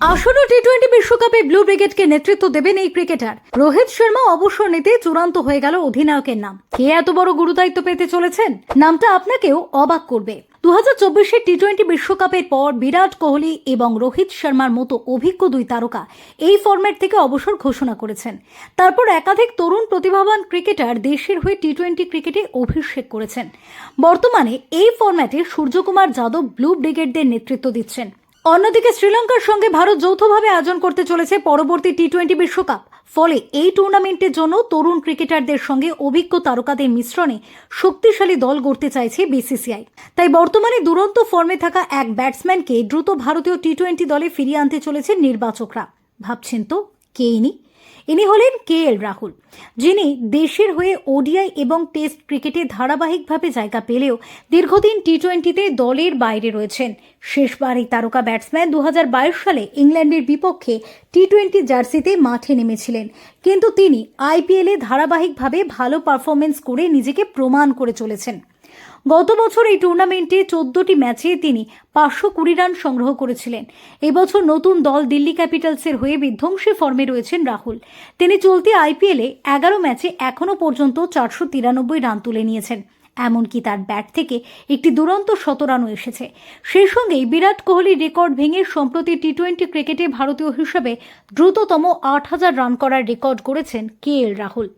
আসন্ন T twenty বিশ্বকাপে blue ব্রিগেডকে নেতৃত্ব দেবেন এই ক্রিকেটার রোহিত শর্মা অবসর নিতে চূড়ান্ত হয়ে গেল অধিনায়কের নাম। কে এত বড় গুরুদায়িত্ব পেতে চলেছেন? নামটা আপনাকেও অবাক করবে। দু হাজার চব্বিশের টি টোয়েন্টি বিশ্বকাপের পর বিরাট কোহলি এবং রোহিত শর্মার মতো অভিজ্ঞ দুই তারকা এই ফরম্যাট থেকে অবসর ঘোষণা করেছেন। তারপর একাধিক তরুণ প্রতিভাবান ক্রিকেটার দেশের হয়ে টি টোয়েন্টি ক্রিকেটে অভিষেক করেছেন। বর্তমানে এই ফর্ম্যাটে সূর্যকুমার যাদব ব্লু ব্রিগেডদের নেতৃত্ব দিচ্ছেন। অন্যদিকে শ্রীলঙ্কার সঙ্গে ভারত যৌথভাবে আয়োজন করতে চলেছে পরবর্তী টি টোয়েন্টি বিশ্বকাপ। ফলে এই টুর্নামেন্টের জন্য তরুণ ক্রিকেটারদের সঙ্গে অভিজ্ঞ তারকাদের মিশ্রণে শক্তিশালী দল গড়তে চাইছে বিসিসিআই তাই বর্তমানে দুরন্ত ফর্মে থাকা এক ব্যাটসম্যানকে দ্রুত ভারতীয় টি টোয়েন্টি দলে ফিরিয়ে আনতে চলেছে নির্বাচকরা। ভাবছেন তো কে ইনি? ইনি হলেন কে এল রাহুল, যিনি দেশের হয়ে ওডিআই এবং টেস্ট ক্রিকেটে ধারাবাহিকভাবে জায়গা পেলেও দীর্ঘদিন টি টোয়েন্টিতে দলের বাইরে রয়েছেন। শেষবার এই তারকা ব্যাটসম্যান দু হাজার বাইশ সালে ইংল্যান্ডের বিপক্ষে টি টোয়েন্টি জার্সিতে মাঠে নেমেছিলেন। কিন্তু তিনি আইপিএলে ধারাবাহিকভাবে ভালো পারফরমেন্স করে নিজেকে প্রমাণ করে চলেছেন। গত বছর এই টুর্নামেন্টে চোদ্দটি ম্যাচে তিনি পাঁচশো কুড়ি রান সংগ্রহ করেছিলেন। এবছর নতুন দল দিল্লি ক্যাপিটালসের হয়ে বিধ্বংসী ফর্মে রয়েছেন রাহুল। তিনি চলতি আইপিএলে এগারো ম্যাচে এখনও পর্যন্ত চারশো তিরানব্বই রান তুলে নিয়েছেন। এমনকি তার ব্যাট থেকে একটি দুরন্ত শতরানও এসেছে। সেই সঙ্গেই বিরাট কোহলির রেকর্ড ভেঙে সম্প্রতি টি টোয়েন্টি ক্রিকেটে ভারতীয় হিসেবে দ্রুততম আট হাজার রান করার রেকর্ড করেছেন কে এল রাহুল।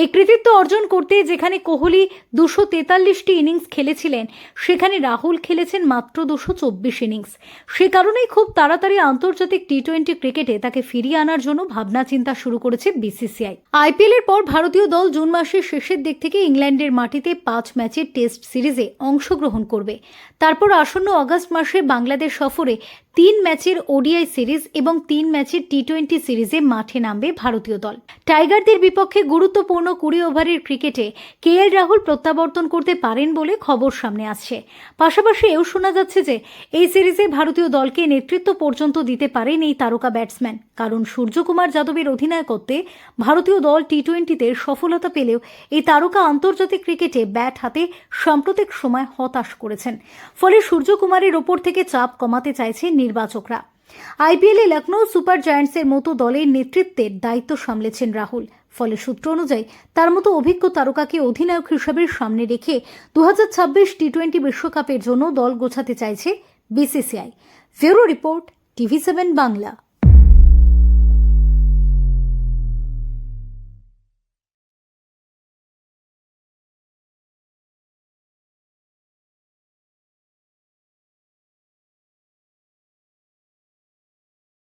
এই কৃতিত্ব অর্জন করতে যেখানে কোহলি দুশো তেতাল্লিশটি ইনিংস খেলেছিলেন, সেখানে রাহুল খেলেছেন মাত্র দুশো চব্বিশ ইনিংস। সে কারণেই খুব তাড়াতাড়ি আন্তর্জাতিক টি টোয়েন্টি ক্রিকেটে তাকে ফিরিয়ে আনার জন্য ভাবনা চিন্তা শুরু করেছে বিসিসিআই। আইপিএল এর পর ভারতীয় দল জুন মাসের শেষের দিক থেকে ইংল্যান্ডের মাটিতে পাঁচ ম্যাচের টেস্ট সিরিজে অংশগ্রহণ করবে। তারপর আসন্ন আগস্ট মাসে বাংলাদেশ সফরে তিন ম্যাচের ওডিআই সিরিজ এবং তিন ম্যাচের টি টোয়েন্টি সিরিজে মাঠে নামবে ভারতীয় দল। টাইগারদের বিপক্ষে গুরুত্বপূর্ণ কুড়ি ওভারের ক্রিকেটে কে এল রাহুল প্রত্যাবর্তন করতে পারেন বলে খবর সামনে আসছে। পাশাপাশি এও শোনা যাচ্ছে যে, এই সিরিজে ভারতীয় দলকে নেতৃত্ব পর্যন্ত দিতে পারেন এই তারকা ব্যাটসম্যান। কারণ সূর্যকুমার যাদবের অধিনায়কত্বে ভারতীয় দল টি টোয়েন্টিতে সফলতা পেলেও এই তারকা আন্তর্জাতিক ক্রিকেটে ব্যাট হাতে সাম্প্রতিক সময় হতাশ করেছেন। ফলে সূর্যকুমারের ওপর থেকে চাপ কমাতে চাইছে নির্বাচকরা। আইপিএলে লখনৌ সুপার জায়ান্টসের মতো দলের নেতৃত্বের দায়িত্ব সামলেছেন রাহুল। ফলে সূত্র অনুযায়ী, তার মতো অভিজ্ঞ তারকাকে অধিনায়ক হিসেবে সামনে রেখে দু টি টোয়েন্টি বিশ্বকাপের জন্য দল গোছাতে চাইছে বিসিসিআই। ফেরো রিপোর্ট, টিভি সেভেন বাংলা।